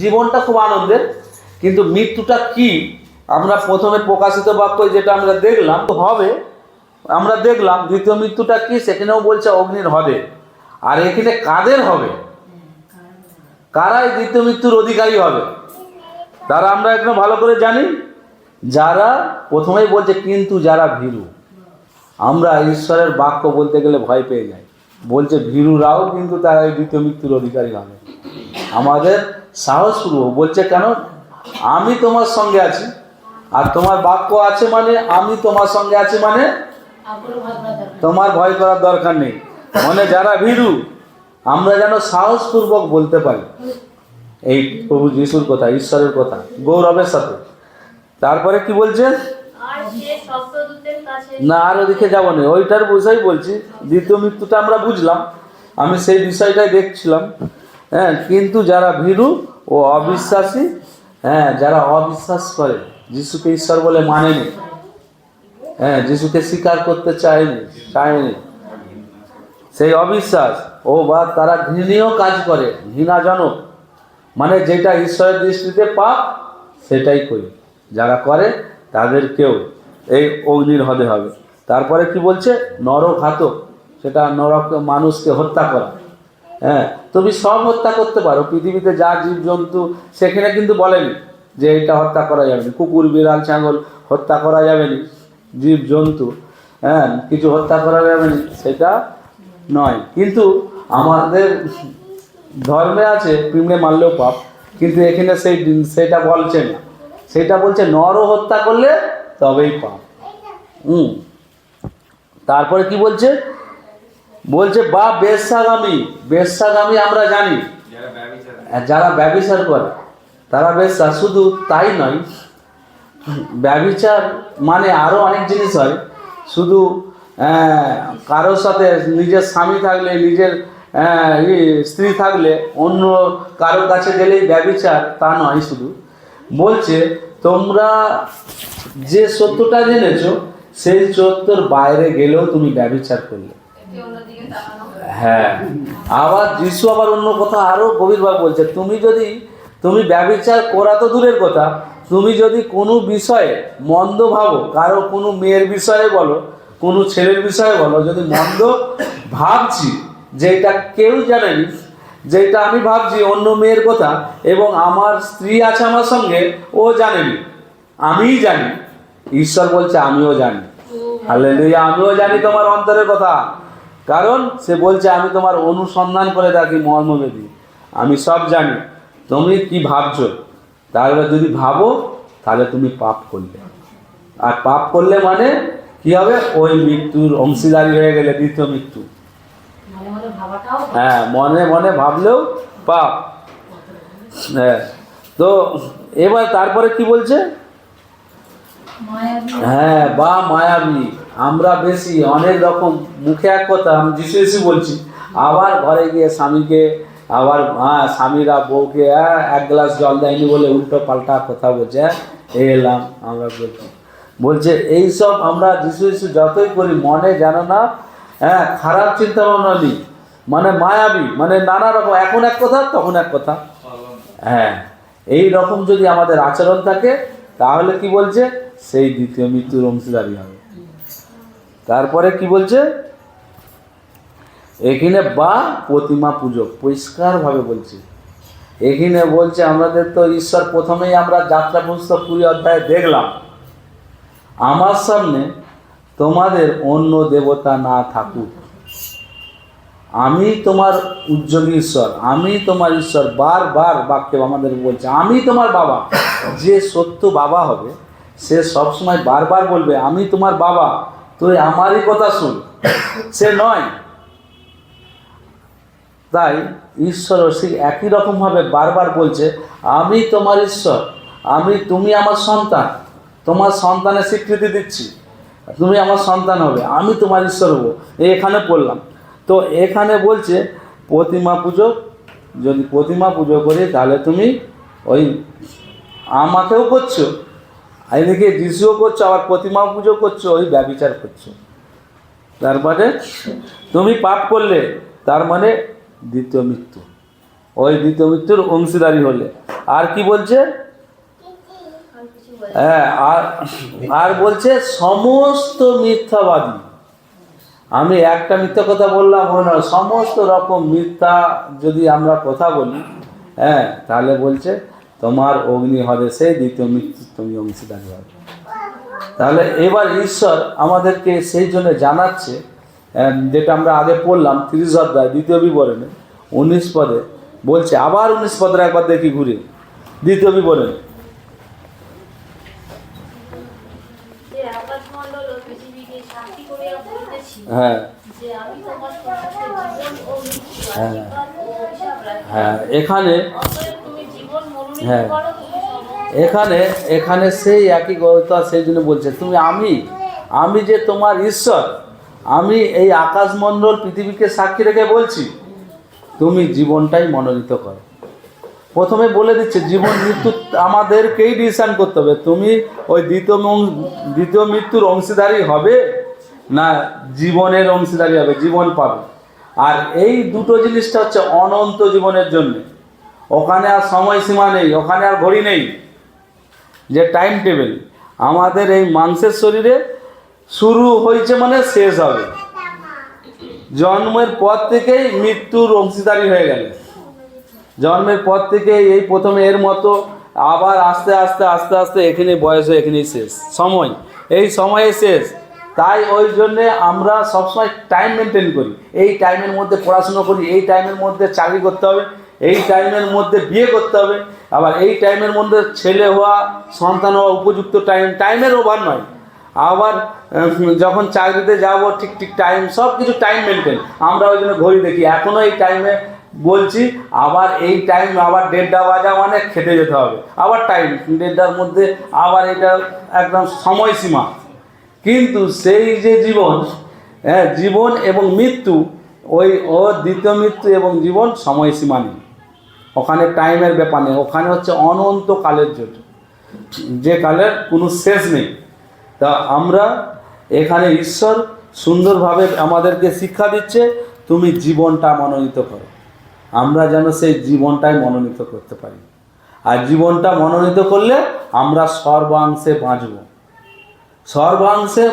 জীবনটা খুব আনন্দের, কিন্তু মৃত্যুটা কি? আমরা প্রথমে প্রকাশিত বাক্য যেটা আমরা দেখলাম হবে, আমরা দেখলাম দ্বিতীয় মৃত্যুটা কি? সেখানেও বলছে অগ্নির হবে। আর এখানে কাদের হবে? কারাই দ্বিতীয় মৃত্যুর অধিকারী হবে। তারা আমরা একদম ভালো করে জানি, যারা প্রথমেই বলছে, কিন্তু যারা ভীরু। আমরা ঈশ্বরের বাক্য বলতে গেলে ভয় পেয়ে যাই। বলছে, ভীরুরাও কিন্তু তারা এই দ্বিতীয় মৃত্যুর অধিকারী হবে। আমাদের সাহস পূর্ব বলছে, কেন? আমি তোমার সঙ্গে আছি। আর তোমার বাক্য আছে মানে আমি তোমার সঙ্গে আছি মানে তোমার ভয় করার দরকার নেই। মানে যারা ভীরু, আমরা যেন সাহসপূর্বক বলতে পারি। এই প্রভু যিশুর কথা, ঈশ্বরের কথা, গৌরবের সাথে। তারপরে কি বলছে? না, আর ওদিকে যাব না। ওইটার বিষয় বলছি, দ্বিতীয় মৃত্যুটা আমরা বুঝলাম। আমি সেই বিষয়টাই দেখছিলাম। হ্যাঁ কিন্তু যারা ভীরু ও অবিশ্বাসী হ্যাঁ যারা অবিশ্বাস করে, যিশুকে ঈশ্বর বলে মানেনি হ্যাঁ যিশুকে স্বীকার করতে চায়নি চায়নি। সেই অবিশ্বাস, ও বা তারা ঘৃণীয় কাজ করে, ঘৃণাজনক। মানে যেটা ঈশ্বরের দৃষ্টিতে পাপ, সেটাই করি। যারা করে, তাদেরকেও এই অগ্নির হতে হবে। তারপরে কি বলছে? নরঘাতক। সেটা নরক মানুষকে হত্যা করা। হ্যাঁ তুমি সব হত্যা করতে পারো। পৃথিবীতে যা জীবজন্তু, সেখানে কিন্তু বলেনি যে এটা হত্যা করা যাবে না। কুকুর, বিড়াল, ছাগল হত্যা করা যাবে না। জীবজন্তু হ্যাঁ কিছু হত্যা করা যাবে না। সেটা নয়। কিন্তু আমাদের ধর্মে আছে পিঁমড়ে মারলেও পাপ। কিন্তু এখানে সেই সেটা বলছে না। সেটা বলছে, নরও হত্যা করলে তবেই পাপ। হুম। তারপরে কি বলছে? বলছে বা বেশ্যাগামী বেশ্যাগামী আমরা জানি। যারা ব্যবিচার করে। তারা বেশ্যা শুধু তাই নয় ব্যবিচার মানে আরও অনেক জিনিস হয়। শুধু কারোর সাথে নিজের স্বামী থাকলে নিজের স্ত্রী থাকলে অন্য কারোর কাছে গেলেই ব্যবিচার তা নয় শুধু। বলছে তোমরা যে সত্যটা জেনেছো সেই সত্যর বাইরে গেলেও তুমি ব্যবিচার করলে। হ্যাঁ। আবার যিশু আবার অন্য কথা আরও গভীরভাবে বলছে তুমি যদি তুমি ব্যবচার করা তো দূরের কথা তুমি যদি কোনো বিষয়ে মন্দ ভাবো কারও কোনো মেয়ের বিষয়ে বলো কোনো ছেলের বিষয়ে বলো যদি মন্দ ভাবছি যেটা কেউ জানেনি যেটা আমি ভাবছি অন্য মেয়ের কথা এবং আমার স্ত্রী আছে আমার সঙ্গে ও জানেনি আমিই জানি। ঈশ্বর বলছে আমিও জানি। হালেলুয়া আমিও জানি তোমার অন্তরের কথা। কারণ সে বলছে, আমি তোমার অনুসন্ধান করে থাকি মর্মবেদী। আমি সব জানি। তুমি কি ভাবছ? তাহলে যদি ভাবো, তাহলে তুমি পাপ করলে। আর পাপ করলে মানে কি হবে? ওই মৃত্যুর অংশীদারি হয়ে গেলে, দ্বিতীয় মৃত্যু। হ্যাঁ মনে মনে ভাবলেও পাপ। হ্যাঁ তো এবার তারপরে কি বলছে? হ্যাঁ বা মায়াবী। আমরা বেশি অনেক রকম মুখে এক কথা আমি যিশু যিশু বলছি। আবার ঘরে গিয়ে স্বামীকে আবার হ্যাঁ স্বামীরা বউকে হ্যাঁ, এক গ্লাস জল দেয়নি বলে উল্টো পাল্টা কথা বলছে হ্যাঁ, এই এলাম আমরা বলছি। বলছে এইসব আমরা যিশু যিশু যতই করি মনে যেন না হ্যাঁ খারাপ চিন্তা ভাবনা নেই। মানে মায়াবী মানে নানা রকম এখন এক কথা তখন এক কথা। হ্যাঁ এই রকম যদি আমাদের আচরণ থাকে তাহলে কি বলছে? সেই দ্বিতীয় মৃত্যুর অংশীদারি হবে। তারপরে কি বলছে? এখানে বা প্রতিমা পুজো পরিষ্কারভাবে বলছে। এখানে বলছে, আমাদের তো ঈশ্বর প্রথমেই আমরা যাত্রা পুস্তক কুড়ি অধ্যায়ে দেখলাম। আমার সামনে তোমাদের অন্য দেবতা না থাকুক। আমি তোমার উজ্জ্বলী ঈশ্বর, আমি তোমার ঈশ্বর বারবার বাক্যে আমাদের বলছে, আমি তোমার বাবা। যে সত্য বাবা হবে সে সবসময় বারবার বলবে, আমি তোমার বাবা, তুই আমারই কথা শুন। সে নয়। তাই ঈশ্বর সেই একই রকমভাবে বারবার বলছে, আমি তোমার ঈশ্বর, আমি তুমি আমার সন্তান, তোমার সন্তানের স্বীকৃতি দিচ্ছি, তুমি আমার সন্তান হবে, আমি তোমার ঈশ্বর হব। এখানে পড়লাম। তো এখানে বলছে, প্রতিমা পুজো, যদি প্রতিমা পুজো করি তাহলে তুমি ওই আমাকেও করছ। এদিকে যিশুও করছ, আবার প্রতিমা পুজো করছ, ওই ব্যবিচার করছ। তারপরে তুমি পাপ করলে, তার মানে দ্বিতীয় মৃত্যু। ওই দ্বিতীয় মৃত্যুর অংশীদারি হলে। আর কি বলছে? আর হ্যাঁ আর আর বলছে, সমস্ত মিথ্যাবাদী। আমি একটা মিথ্যা কথা বললাম মনে নয় সমস্ত রকম মিথ্যা যদি আমরা কথা বলি হ্যাঁ তাহলে বলছে তোমার অগ্নি হবে সেই দ্বিতীয় মৃত্যু তুমি অংশীদারি হবে তাহলে এবার ঈশ্বর আমাদেরকে সেই জন্য জানাচ্ছে যেটা আমরা আগে পড়লাম তিরিশ অধ্যায় দ্বিতীয় বিবরণে উনিশ পদে বলছে আবার উনিশ পদের একবার দেখি ঘুরে। দ্বিতীয় বিবরণে। হ্যাঁ। হ্যাঁ। হ্যাঁ এখানে অতএব তুমি জীবন মনোনীত হ্যাঁ। এখানে এখানে সেই একই কথা সেই জন্য বলছে, তুমি আমি আমি যে তোমার ঈশ্বর, আমি এই আকাশমণ্ডল পৃথিবীকে সাক্ষী রেখে বলছি, তুমি জীবনটাই মনোনীত করো। প্রথমে বলে দিচ্ছে, জীবন, মৃত্যু আমাদেরকেই ডিসিশন করতে হবে। তুমি ওই দ্বিতীয় দ্বিতীয় মৃত্যুর অংশীদারি হবে না জীবনের অংশীদারি হবে, জীবন পাবে। আর এই দুটো জিনিসটা হচ্ছে অনন্ত জীবনের জন্য। ওখানে আর সময়সীমা নেই, ওখানে আর ঘড়ি নেই। যে টাইম টেবিল আমাদের এই মাংসের শরীরে শুরু হয়েছে মানে শেষ হবে। জন্মের পর থেকেই মৃত্যুর অংশীদারি হয়ে গেল। জন্মের পর থেকে এই প্রথমে এর মতো আবার আস্তে আস্তে আস্তে আস্তে এখানে বয়স হয়ে এখানেই শেষ। সময়, এই সময়ে শেষ। তাই ওই জন্যে আমরা সবসময় টাইম মেনটেন করি। এই টাইমের মধ্যে পড়াশুনো করি, এই টাইমের মধ্যে চাকরি করতে হবে। এই টাইমের মধ্যে বিয়ে করতে হবে। আবার এই টাইমের মধ্যে ছেলে হওয়া, সন্তান হওয়া উপযুক্ত টাইম, টাইমের ওভার নয়। আবার যখন চাকরিতে যাব, ঠিক ঠিক টাইম সব কিছু টাইম মেনটেন। আমরা ওই জন্য ঘড়ি দেখি। এখনও এই টাইমে বলছি, আবার এই টাইম, আবার দেড়টা বাজা মানে খেতে যেতে হবে। আবার টাইম, দেড়টার মধ্যে আবার এটা একদম সময়সীমা। কিন্তু সেই যে জীবন হ্যাঁ জীবন এবং মৃত্যু, ওই ও দ্বিতীয় মৃত্যু এবং জীবন সময়সীমা নেই। ওখানে টাইমের ব্যাপার নেই। ওখানে হচ্ছে অনন্ত কালের জন্য যে কালের কোনো শেষ নেই। তা আমরা এখানে ঈশ্বর সুন্দরভাবে আমাদেরকে শিক্ষা দিচ্ছে, তুমি জীবনটা মনোনীত করো। আমরা যেন সেই জীবনটাই মনোনীত করতে পারি। আর জীবনটা মনোনীত করলে আমরা সর্বাংশে বাঁচব। সর্বাংশে